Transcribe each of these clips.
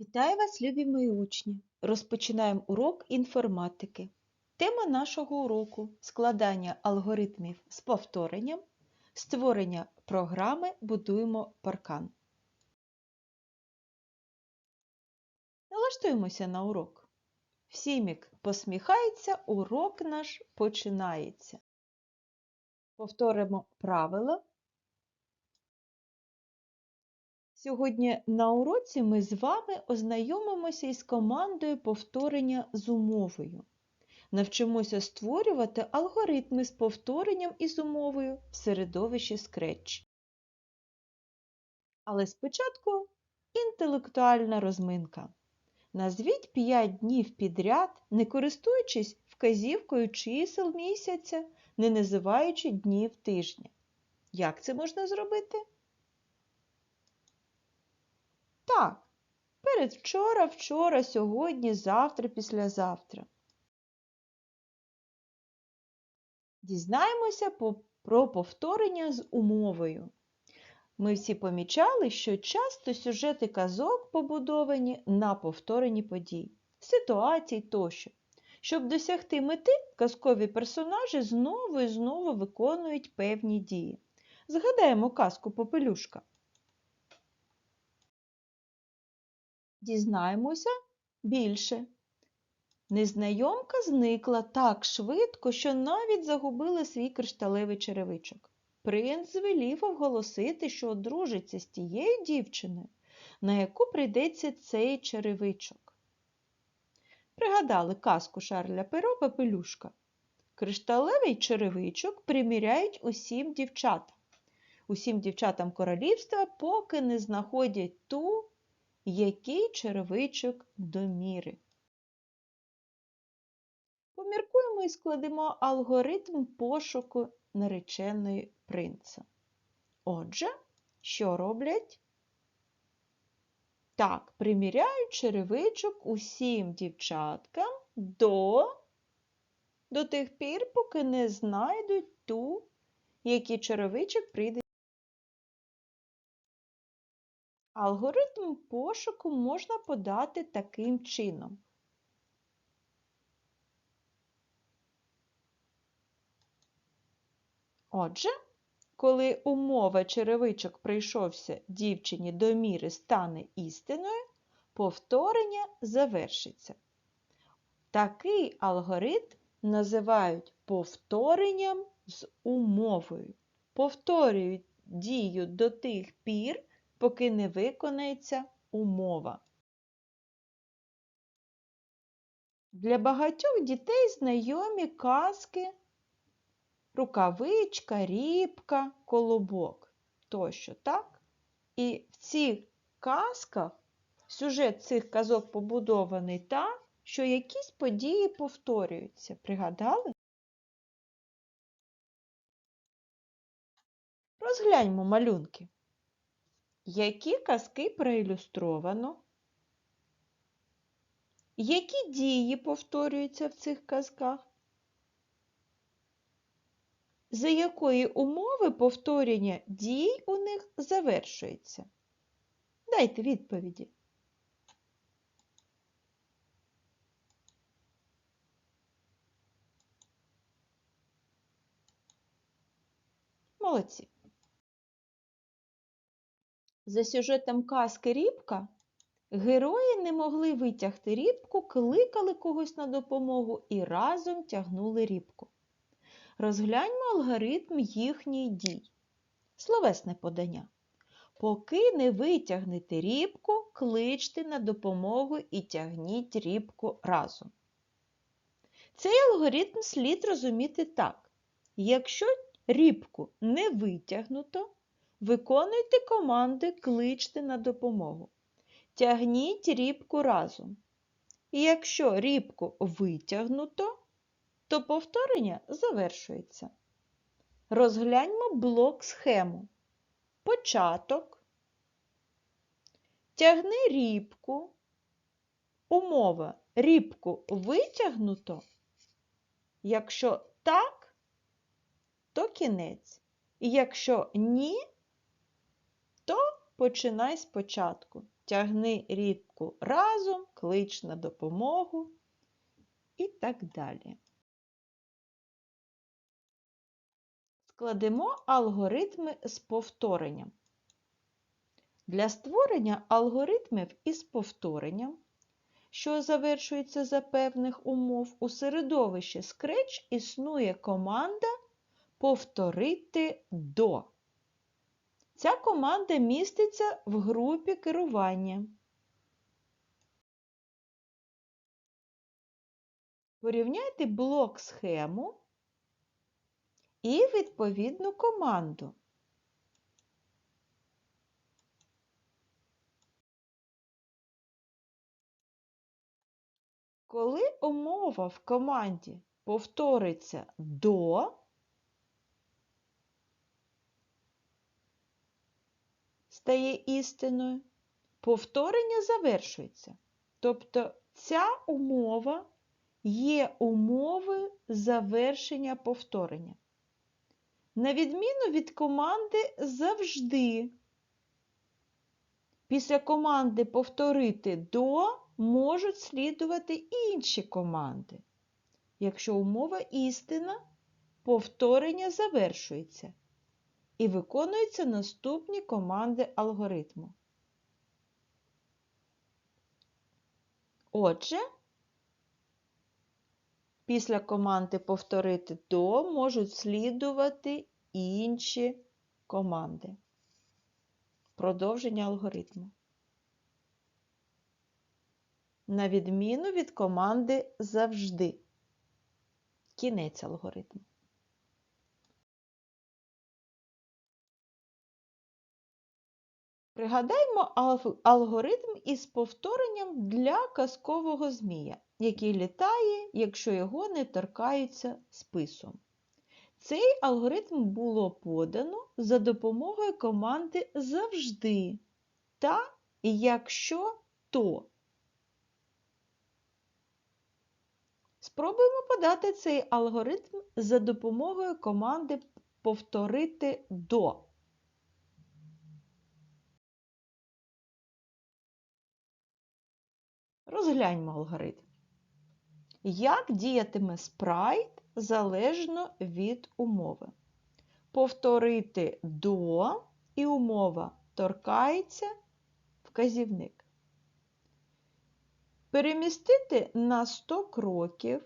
Вітаю вас, любі мої учні! Розпочинаємо урок інформатики. Тема нашого уроку складання алгоритмів з повторенням, створення програми Будуємо паркан. Налаштуємося на урок. Всімік посміхається, урок наш починається. Повторимо правила. Сьогодні на уроці ми з вами ознайомимося із командою повторення з умовою. Навчимося створювати алгоритми з повторенням і з умовою в середовищі Scratch. Але спочатку інтелектуальна розминка. Назвіть 5 днів підряд, не користуючись вказівкою чисел місяця, не називаючи днів тижня. Як це можна зробити? Так, передвчора, вчора, сьогодні, завтра, післязавтра. Дізнаємося про повторення з умовою. Ми всі помічали, що часто сюжети казок побудовані на повторенні подій, ситуацій тощо. Щоб досягти мети, казкові персонажі знову і знову виконують певні дії. Згадаємо казку Попелюшка. Дізнаємося більше. Незнайомка зникла так швидко, що навіть загубила свій кришталевий черевичок. Принц звелів оголосити, що одружиться з тією дівчиною, на яку прийдеться цей черевичок. Пригадали казку Шарля Перо Пепелюшка. Кришталевий черевичок приміряють усім дівчатам. Усім дівчатам королівства, поки не знаходять ту, який черевичок до міри. Поміркуємо і складемо алгоритм пошуку нареченої принца. Отже, що роблять? Так, приміряють черевичок усім дівчаткам до, до тих пір, поки не знайдуть ту, який черевичок прийде. Алгоритм пошуку можна подати таким чином. Отже, коли умова черевичок прийшовся дівчині до міри стане істиною, повторення завершиться. Такий алгоритм називають повторенням з умовою. Повторюють дію до тих пір, поки не виконається умова. Для багатьох дітей знайомі казки рукавичка, рібка, колобок тощо, так? І в цих казках сюжет цих казок побудований так, що якісь події повторюються. Пригадали? Розгляньмо малюнки. Які казки проілюстровано? Які дії повторюються в цих казках? За якої умови повторення дій у них завершується? Дайте відповіді. Молодці. За сюжетом казки Рібка герої не могли витягти рібку, кликали когось на допомогу і разом тягнули рібку. Розгляньмо алгоритм їхніх дій. Словесне подання. Поки не витягнете рібку, кличте на допомогу і тягніть рібку разом. Цей алгоритм слід розуміти так. Якщо рібку не витягнуто, Виконуйте команди кличте на допомогу. Тягніть рібку разом. І якщо рібку витягнуто, то повторення завершується. Розгляньмо блок схему. Початок. Тягни рібку. Умова рібку витягнуто. Якщо так, то кінець. І якщо ні, то починай спочатку. тягни рібку разом, клич на допомогу і так далі. Складемо алгоритми з повторенням. Для створення алгоритмів із повторенням, що завершуються за певних умов, у середовищі Scratch існує команда повторити до. Ця команда міститься в групі керування. Порівняйте блок схему і відповідну команду. Коли умова в команді повториться до, стає істиною, повторення завершується. Тобто ця умова є умовою завершення повторення. На відміну від команди завжди. Після команди повторити до можуть слідувати інші команди. Якщо умова істина, повторення завершується і виконуються наступні команди алгоритму. Отже, після команди повторити до можуть слідувати інші команди. Продовження алгоритму. На відміну від команди завжди. Кінець алгоритму. Пригадаймо алгоритм із повторенням для казкового змія, який літає, якщо його не торкаються списом. Цей алгоритм було подано за допомогою команди завжди та якщо то. Спробуємо подати цей алгоритм за допомогою команди повторити до. Розгляньмо алгоритм. Як діятиме спрайт залежно від умови. Повторити до і умова торкається вказівник. Перемістити на 100 кроків,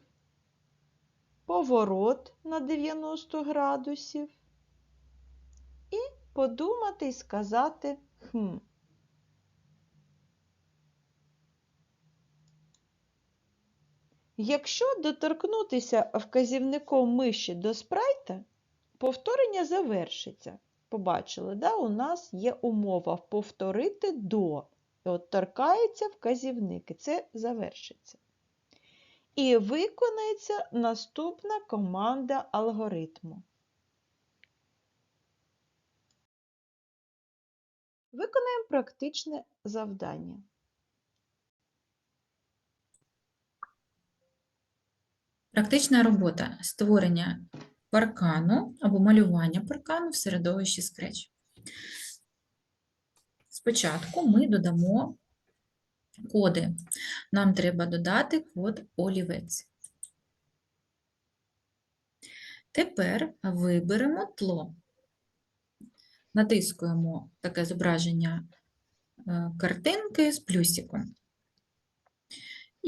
поворот на 90 градусів і подумати і сказати хм. Якщо доторкнутися вказівником миші до спрайта, повторення завершиться. Побачили, да? у нас є умова повторити до. От торкається вказівник, і це завершиться. І виконається наступна команда алгоритму. Виконаємо практичне завдання. Практична робота створення паркану або малювання паркану в середовищі Scratch. Спочатку ми додамо коди. Нам треба додати код олівець. Тепер виберемо тло. Натискуємо таке зображення е, картинки з плюсиком.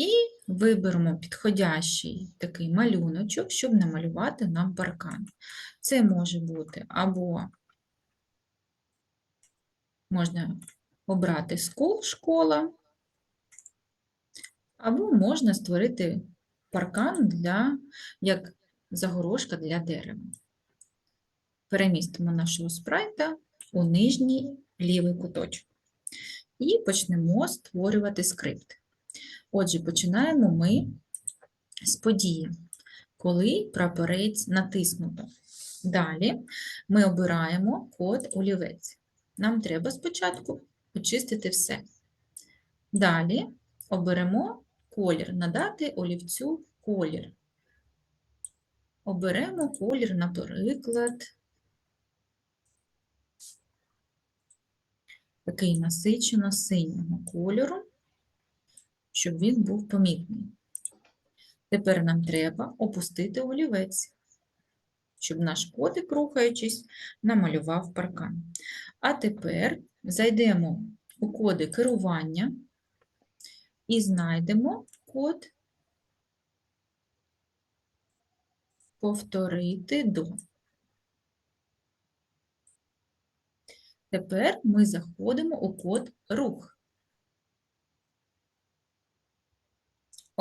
І виберемо підходящий такий малюночок, щоб намалювати нам паркан. Це може бути або можна обрати скул школа, або можна створити паркан для, як загорожка для дерева. Перемістимо нашого спрайта у нижній лівий куточок. І почнемо створювати скрипт. Отже, починаємо ми з події, коли прапорець натиснуто. Далі ми обираємо код олівець. Нам треба спочатку очистити все. Далі оберемо колір, надати олівцю колір. Оберемо колір, наприклад, такий насичено синього кольору, щоб він був помітний. Тепер нам треба опустити олівець, щоб наш котик, рухаючись, намалював паркан. А тепер зайдемо у коди керування і знайдемо код повторити до. Тепер ми заходимо у код рух.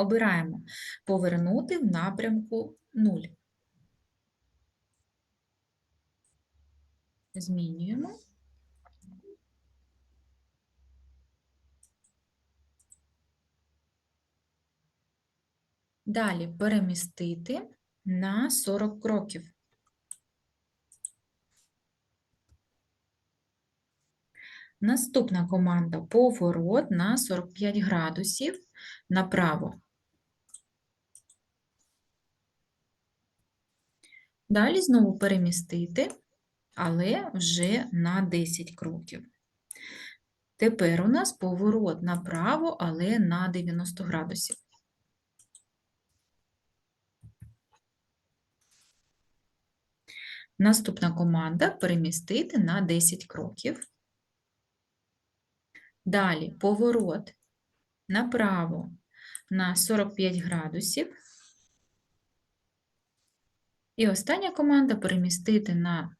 Обираємо повернути в напрямку 0. Змінюємо. Далі перемістити на 40 кроків. Наступна команда поворот на 45 градусів направо. Далі знову перемістити, але вже на 10 кроків. Тепер у нас поворот направо, але на 90 градусів. Наступна команда перемістити на 10 кроків. Далі поворот направо на 45 градусів. І остання команда перемістити на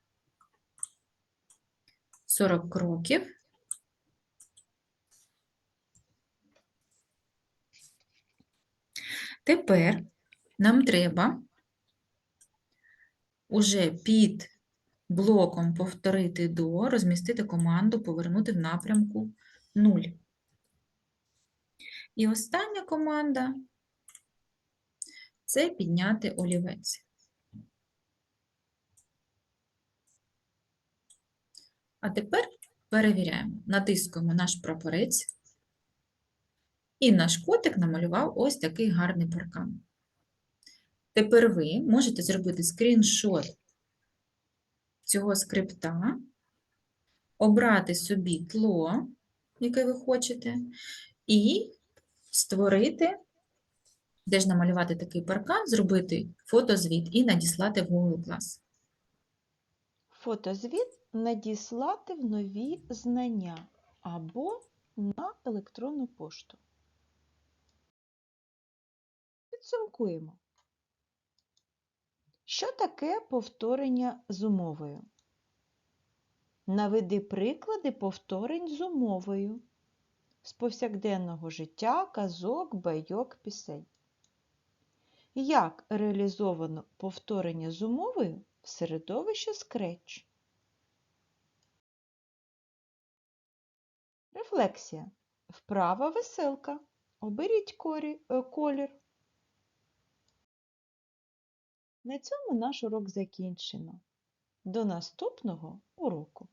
40 кроків. Тепер нам треба уже під блоком повторити до, розмістити команду повернути в напрямку 0. І остання команда це підняти олівець. А тепер перевіряємо. Натискуємо наш прапорець. І наш котик намалював ось такий гарний паркан. Тепер ви можете зробити скріншот цього скрипта, обрати собі тло, яке ви хочете, і створити, де ж намалювати такий паркан, зробити фотозвіт і надіслати в Google Class. Фотозвіт надіслати в нові знання або на електронну пошту. Підсумкуємо. Що таке повторення з умовою? Наведи приклади повторень з умовою з повсякденного життя, казок, байок, пісень. Як реалізовано повторення з умовою в середовище Scratch? Рефлексія. Вправа веселка. Оберіть корі- е, колір. На цьому наш урок закінчено. До наступного уроку!